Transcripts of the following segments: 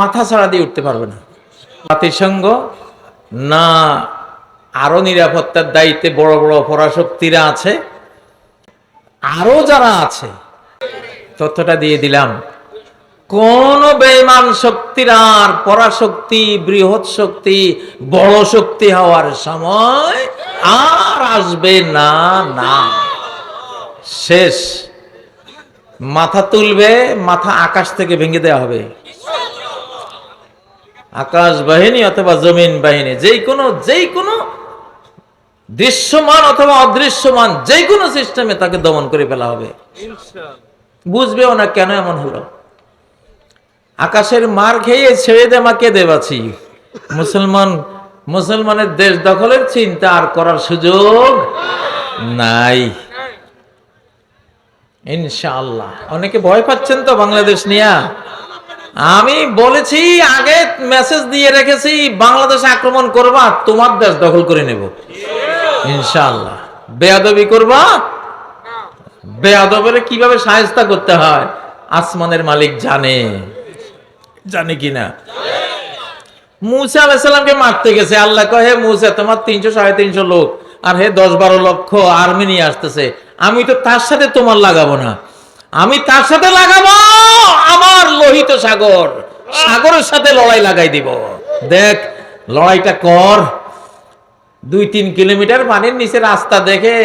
মাথা ছাড়া দিয়ে উঠতে পারবে না। জাতিসংঘ না আরও নিরাপত্তার দায়িত্বে বড় বড় পরাশক্তিরা আছে, আরও যারা আছে, তথ্যটা দিয়ে দিলাম। কোন বেঈমান শক্তির আর পরাশক্তি, বৃহৎ শক্তি, বড় শক্তি হওয়ার সময় আর আসবে না না। শেষ। মাথা তুলবে, মাথা আকাশ থেকে ভেঙে দেওয়া হবে। আকাশ বাহিনী অথবা জমিন বাহিনী যেই কোনো যেই কোনো দৃশ্যমান অথবা অদৃশ্যমান যে কোনো সিস্টেমে তাকে দমন করে ফেলা হবে। বুঝবেও না কেন এমন হলো? আকাশের মার খেয়ে ছেড়ে দে মাকে দেবাছি মুসলমান মুসলমানের দেশ দখলের চিন্তা আর করার সুযোগ নাই। ইনশাআল্লাহ। অনেকে ভয় পাচ্ছেন তো বাংলাদেশ নিয়া? আমি বলেছি, আগে মেসেজ দিয়ে রেখেছি, বাংলাদেশ আক্রমণ করবা, তোমার দেশ দখল করে নেব। ইনশাআল্লাহ। বেয়াদবি করবা? বেয়াদবের কীভাবে সাহেস্তা করতে হয়? আসমানের মালিক জানে। জানে কিনা? মুসা আলাহিসাল্লামকে মারতে গেছে। আল্লাহ কহে হে মুসা, তোমার তিনশো সাড়ে তিনশো লোক, আর হে দশ বারো লক্ষ আর্মি নিয়ে আসতেছে। আমি তো তার সাথে তোমার লাগাবো না। আমি তার সাথে লাগাবো, আমার লোহিত সাগর। সাগরের সাথে লড়াই লাগাই দিব। দেখ, লড়াইটা কর। দুই তিন কিলোমিটার পানির নিচে রাস্তা দেখে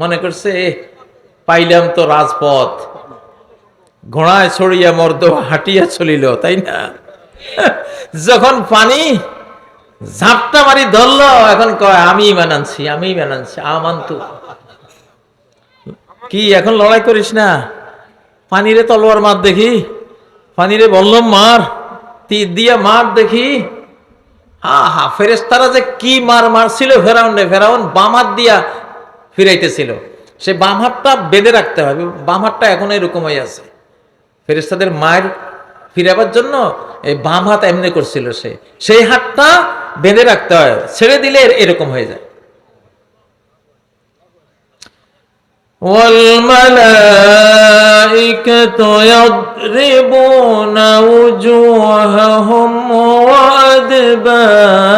মনে করছে পাইলাম তো রাজপথ। ঘোড়ায় ছড়িয়া মর্দ হাঁটিয়া চলিল, তাই না? যখন পানি ঝাপটা মারি ধরলো, এখন কয় আমি বানানছি আমি বানানছি আমান্তু কি, এখন লড়াই করিস না? পানিরে তলোয়ার মার দেখি পানিরে বললাম মার তীর দিয়া মার দেখি আহা ফেরেস্তারা যে কি মার মারছিল ফেরাউনে ফেরাউন বাম হাত দিয়া ফিরাইতেছিল সে বাম হাতটা বেঁধে রাখতে হবে বাম হাতটা এখন এরকমই আছে ফেরেস্তাদের মায়ের ফিরাবার জন্য এই বাম হাত এমনি করছিল সে সেই হাতটা বেঁধে রাখতে হয় ছেড়ে দিলে এর- এরকম হয়ে যায় والملائكة يضربون وجوههم وأدبارهم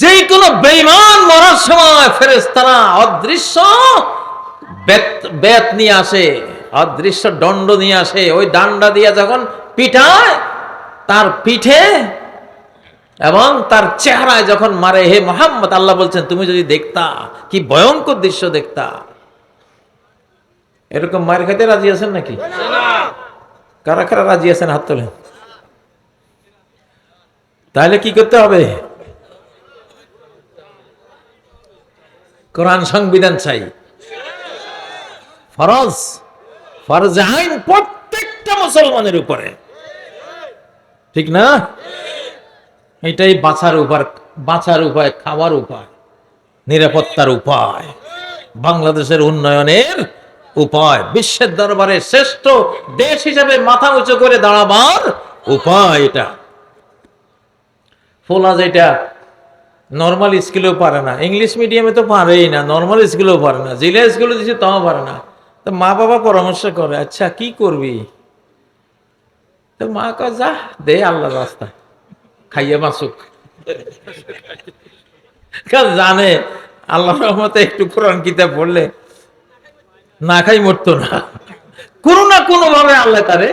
যে কোনো বেইমান মরার সময় ফেরেস্তারা অদৃশ্য বেত বেত নিয়ে আসে অদৃশ্য দণ্ড নিয়ে আসে ওই ডান্ডা দিয়ে যখন পিঠায় তার পিঠে এবং তার চেহারায় যখন মারে হে মোহাম্মদ আল্লাহ বলছেন তুমি যদি দেখতা কি ভয়ঙ্কর দৃশ্য দেখতা এরকম মায়ের খাইতে রাজি আছেন নাকি? কারা কারা রাজি আছেন হাত তোলেন? তাহলে কি করতে হবে? কোরআন সংবিধান চাই। ফরজ ফরজ আইন প্রত্যেকটা মুসলমানের উপরে। ঠিক না? এটাই বাঁচার উপায় বাঁচার উপায়, খাওয়ার উপায়, নিরাপত্তার উপায়। বাংলাদেশের উন্নয়নের উপায়। বিশ্বের দরবারে শ্রেষ্ঠ দেশ হিসেবে মাথা উঁচু করে দাঁড়াবার উপায় এটা। ফোলা যেটা নর্মাল স্কুলেও পারে না। ইংলিশ মিডিয়ামে তো পারেই না নর্মাল স্কুলেও পারে না। জিলা স্কুলে দিচ্ছে তাও পারে না। তো মা বাবা পরামর্শ করে আচ্ছা কি করবি? তো মা কয়, যা, দে আল্লাহ রাস্তা খাইয়ে মাসুক জানে আল্লাহ রহমতে একটু কোরআন কিতাব পড়লে না খাই মরতো না। কোনো না কোনো ভাবে আল্লাহ তারে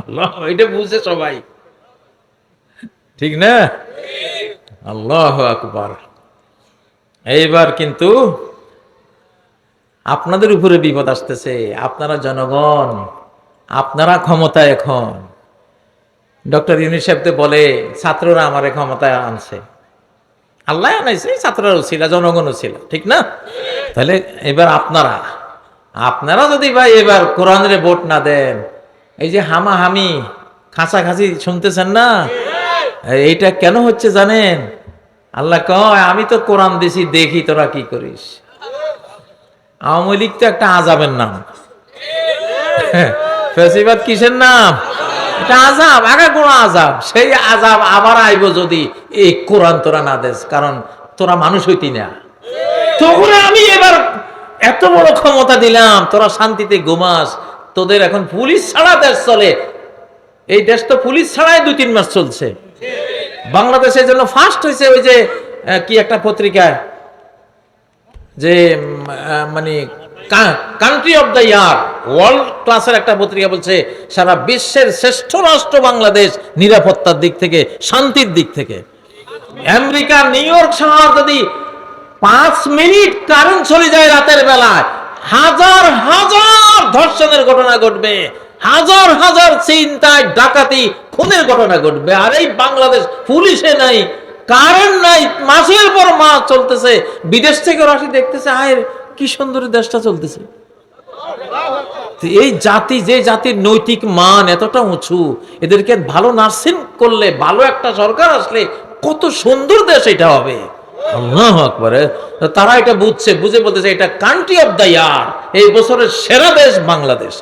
আল্লাহ এটা বুঝে সবাই। ঠিক না? আল্লাহ আকবার। এইবার কিন্তু আপনাদের উপরে বিপদ আসতেছে। আপনারা জনগণ আপনারা ক্ষমতা এখন। ডক্টর ইউনিসেফ তো বলে ছাত্ররা আমার ক্ষমতায় আনছে। আল্লাহ আনাইছে ছাত্ররাও ছিল জনগণও ছিল। ঠিক না? তাহলে এবার আপনারা আপনারা যদি ভাই এবার কোরআনের ভোট না দেন, এই যে হামাহামি, খাঁচাখাঁচি শুনতেছেন না? এইটা কেন হচ্ছে জানেন? আল্লাহ কয়, আমি তো কোরআন দিছি, দেখি তোরা কি করিস। আওয়ামী লীগ তো একটা আজাবের নাম। ফেসিবাদ কিসের নাম? এটা আজাব আগা কোনো আজাব সেই আজাব আবার আইব যদি এই কোরআন তোরা না দেস, কারণ তোরা মানুষ হইতি না। তখন আমি এবার এত বড় ক্ষমতা দিলাম, তোরা শান্তিতে ঘুমাস, তোদের এখন পুলিশ ছাড়া দেশ চলে। এই দেশ তো পুলিশ ছাড়াই দুই তিন মাস চলছে। বাংলাদেশের জন্য ফার্স্ট হয়েছে ওই যে কি একটা পত্রিকায়, যে মানে country of the year world ক্লাসের একটা পত্রিকা বলছে, সারা বিশ্বের শ্রেষ্ঠ রাষ্ট্র বাংলাদেশ নিরাপত্তার দিক থেকে, শান্তির দিক থেকে। আমেরিকা, নিউ ইয়র্ক শহর যদি পাঁচ মিনিট কারেন্ট চলে যায় রাতের বেলায়। হাজার হাজার ধর্ষণের ঘটনা ঘটবে। হাজার হাজার চিন্তায় ডাকাতি, খুনের ঘটনা ঘটবে। আর এই বাংলাদেশ পুলিশে নাই, কারেন্ট নাই, মাসের পর মাস চলতেছে। বিদেশ থেকে রাশি দেখতেছে, আয়ের কি সুন্দর দেশটা চলতেছে। এই জাতি, যে জাতির নৈতিক মান এতটা উঁচু, এদেরকে ভালো নার্সিং করলে, ভালো একটা সরকার আসলে কত সুন্দর দেশ এটা হবে। আল্লাহ আকবরে। তারা এটা বুঝছে, বুঝে বলতেছে, এটা কান্ট্রি অফ দ্য ইয়ার এই বছরের সেরা দেশ বাংলাদেশ।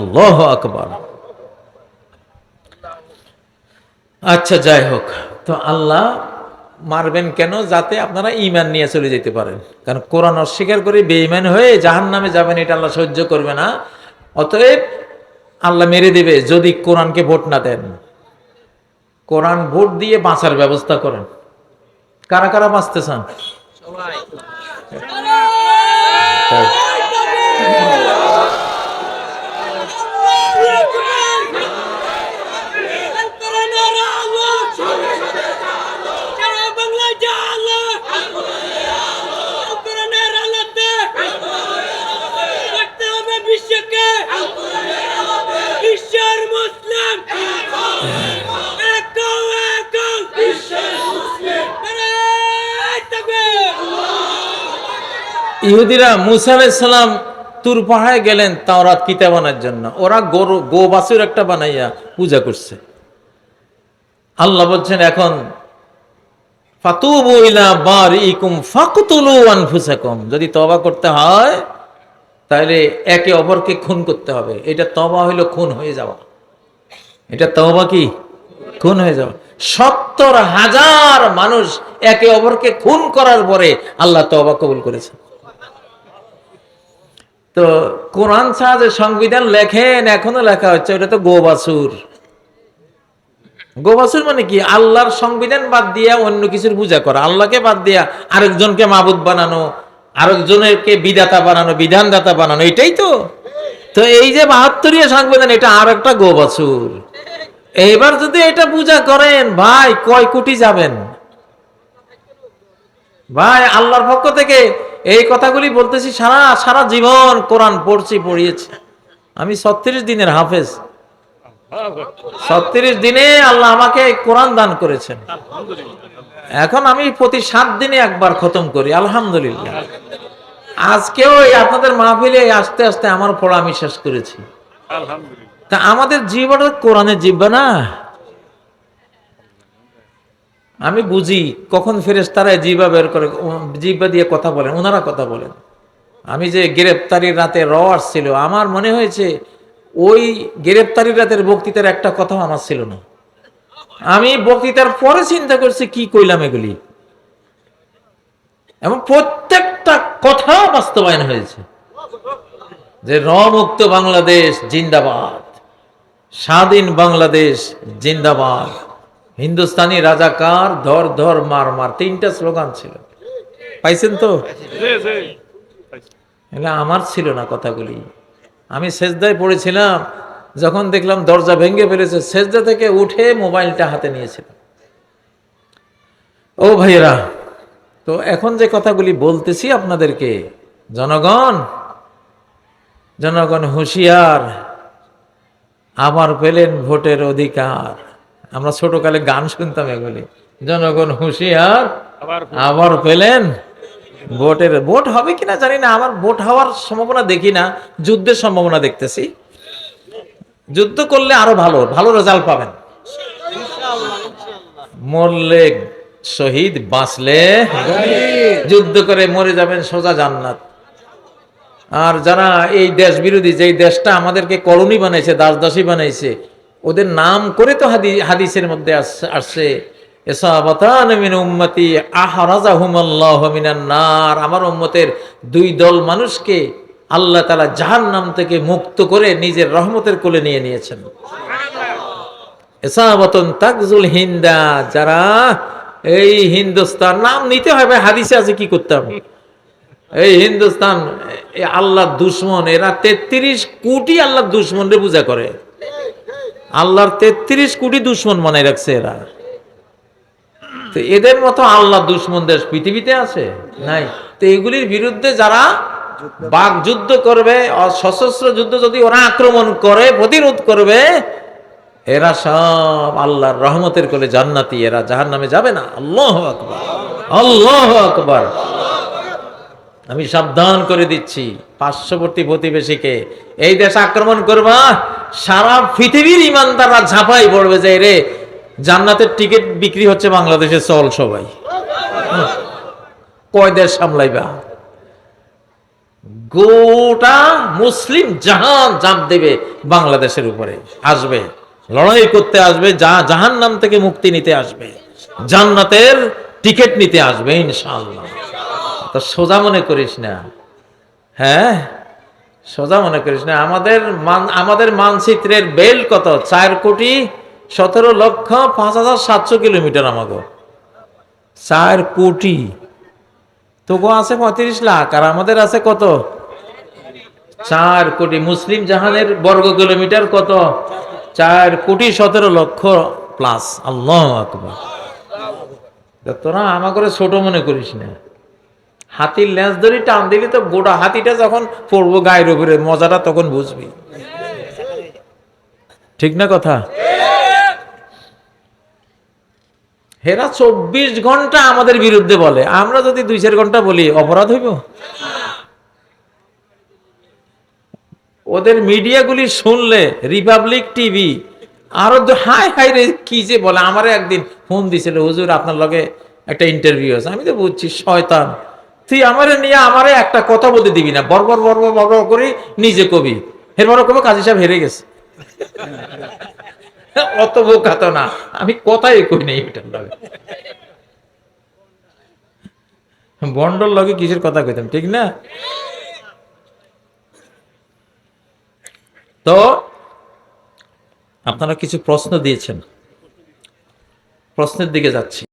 আল্লাহ আকবর। আচ্ছা যাই হোক, তো আল্লাহ মারবেন কেন? যাতে আপনারা ইমান নিয়ে চলে যেতে পারেন। কারণ কোরআন অস্বীকার করে বেঈমান হয়ে জাহান নামে যাবেন, এটা আল্লাহ সহ্য করবে না। অতএব আল্লাহ মেরে দেবে যদি কোরআনকে ভোট না দেন। কোরআন ভোট দিয়ে বাঁচার ব্যবস্থা করেন। কারা কারা বাঁচতে চান? বিশ্বকে ইহুদিরা মুসা তুর পাহাড়ে গেলেন তাওরাত কিতাবানার জন্য। ওরা গরু গো বাছুর একটা বানাইয়া পূজা করছে। আল্লাহ বলছেন, এখন ইলা বারিকুম ফাকতুলু যদি তওবা করতে হয়, তাহলে একে অপরকে খুন করতে হবে। এটা তওবা হইল খুন হয়ে যাওয়া। এটা তওবা কি? খুন হয়ে যাওয়া। সত্তর হাজার মানুষ একে অপরকে খুন করার পরে আল্লাহ তওবা কবুল করেছেন তো কোরআন ছাড়া যে সংবিধান লেখেন, এখনও লেখা হচ্ছে, ওটা তো গোবাসুর। গোবাসুর মানে কি? আল্লাহর সংবিধান বাদ দিয়া অন্য কিছুর পূজা করা। আল্লাহকে বাদ দিয়া আরেকজনকে মাবুদ বানানো আরেকজনেরকে বিধাতা বানানো, বিধানদাতা বানানো, এটাই তো। তো এই যে বাহাত্তরীয় সংবিধান, এটা আর একটা গোবাসুর। এবার যদি এটা পূজা করেন, ভাই, কয় কোটি যাবেন? ভাই, আল্লাহর পক্ষ থেকে এই কথাগুলি বলতেছি, সারা সারা জীবন কোরআন পড়ছি, পড়িয়েছি। আমি ছত্রিশ দিনের হাফেজ। ছত্রিশ দিনে আল্লাহ আমাকে কোরআন দান করেছেন। এখন আমি প্রতি সাত দিনে একবার খতম করি, আলহামদুলিল্লাহ। আজকেও আপনাদের মাহফিলে আস্তে আস্তে আমার পড়া আমি শেষ করেছি। তা আমাদের জীবনটা কোরআনের জিব্বা না। আমি বুঝি কখন ফেরেস তারা জিবা বের করে জিব্বা দিয়ে কথা বলেন ওনারা কথা বলেন। আমি যে গ্রেপ্তারির রাতে র আসছিল, আমার মনে হয়েছে ওই গ্রেপ্তারির রাতের বক্তৃতার একটা কথাও আমার ছিল না। আমি বক্তৃতার পরে চিন্তা করছি, কি কইলাম এগুলি? এবং প্রত্যেকটা কথা বাস্তবায়ন হয়েছে। যে র মুক্ত বাংলাদেশ জিন্দাবাদ, স্বাধীন বাংলাদেশ জিন্দাবাদ। হিন্দুস্তানি রাজাকার ধর ধর মার মার তিনটা স্লোগান ছিল। পাইছেন তো? আমার ছিল না কথাগুলি। আমি সেজদায় পড়েছিলাম যখন দেখলাম দরজা ভেঙে ফেলেছে সেজদা থেকে উঠে মোবাইলটা হাতে নিয়েছিলাম। ও ভাইয়েরা তো এখন যে কথাগুলি বলতেছি আপনাদেরকে জনগণ জনগণ হুঁশিয়ার আমার পেলেন ভোটের অধিকার। আমরা ছোটকালে গান শুনতাম এগুলি। জনগণ হুঁশিয়ার আবার পেলেন। ভোটের ভোট হবে কিনা জানি না আমার ভোট হওয়ার সম্ভাবনা দেখি না যুদ্ধের সম্ভাবনা দেখতেছি। যুদ্ধ করলে আরও ভালো ভালো রেজাল্ট পাবেন। মরলে শহীদ বাঁচলে যুদ্ধ করে মরে যাবেন সোজা জান্নাত। আর যারা এই দেশ বিরোধী যেই দেশটা আমাদেরকে কলোনি বানাইছে দাস দাসী বানাইছে ওদের নাম করে তো হাদি, হাদিসের মধ্যে আস- আসছে নার। আমার উম্মতের দুই দল মানুষকে আল্লাহ তাআলা জাহান্নাম থেকে মুক্ত করে নিজের রহমতের কোলে নিয়ে নিয়েছেন। এসাবতন তাকজুল হিন্দা, যারা এই হিন্দুস্তান, নাম নিতে হবে হাদিসে আছে কি করতাম এই হিন্দুস্তান এই আল্লাহর দুশ্মন, এরা তেত্রিশ কোটি আল্লাহর দুশ্মনরে পূজা করে। আল্লাহর তেত্রিশ কোটি দুশ্মন মনে রাখছে এরা। তো এদের মতো আল্লাহ দুশ্মন দেশ পৃথিবীতে আছে? নাই। তো এগুলির বিরুদ্ধে যারা বাক যুদ্ধ করবে, সশস্ত্র যুদ্ধ যদি ওরা আক্রমণ করে, প্রতিরোধ করবে, এরা সব আল্লাহর রহমতের কোলে জান্নাতি, এরা জাহান নামে যাবে না। আল্লাহ আকবর। আল্লাহ আকবর। আমি সাবধান করে দিচ্ছি পার্শ্ববর্তী প্রতিবেশীকে। এই দেশ আক্রমণ করবা, সারা পৃথিবীর ইমানদাররা ঝাঁপাই পড়বে যে রে জান্নাতের টিকিট বিক্রি হচ্ছে বাংলাদেশে, চল সবাই। কয় দেশ সামলাইবা? গোটা মুসলিম জাহান জাপ দেবে বাংলাদেশের উপরে। আসবে, লড়াই করতে আসবে, যা জাহান নাম থেকে মুক্তি নিতে আসবে। জান্নাতের টিকিট নিতে আসবে, ইনশাআল্লাহ। তো সোজা মনে করিস না। হ্যাঁ? সোজা মনে করিস না। আমাদের মান আমাদের মানচিত্রের বেল কত? চার কোটি সতেরো লক্ষ পাঁচ হাজার সাতশো কিলোমিটার আমাকে চার কোটি। তবু আছে পঁয়ত্রিশ লাখ, আর আমাদের আছে কত? চার কোটি। মুসলিম জাহানের বর্গ কিলোমিটার কত? চার কোটি সতেরো লক্ষ প্লাস। আল্লাহ আকবার। তোরা আমাকে ছোট মনে করিস না। হাতির ল্যাস ধরে টান দিলি তো গোটা হাতিটা যখন পড়ব গায়ের উপরে, মজাটা তখন বুঝবি। ঠিক না কথা? হেরা চব্বিশ ঘণ্টা আমাদের বিরুদ্ধে বলে। আমরা যদি দুই চার ঘণ্টা বলি, অপরাধ হইব? ওদের মিডিয়াগুলি শুনলে, রিপাবলিক টিভি, আরও হাই হাই রে, কি যে বলে। আমারে একদিন ফোন দিছিল, হুজুর, আপনার লগে একটা ইন্টারভিউ আছে। আমি তো বুঝছি, শয়তান। তুই আমারে নিয়ে আমারে একটা কথা বলতে দিবি না। বরবর বরবর বরবর করে নিজে কবি। এরপর কবে কাজী সাহেব হেরে গেছে। অত বোকা তো না। আমি কথাই কই নেই এটার লগে। বন্ডর লগে কিসের কথা কইতাম, ঠিক না? তো আপনারা কিছু প্রশ্ন দিয়েছেন। প্রশ্নের দিকে যাচ্ছি।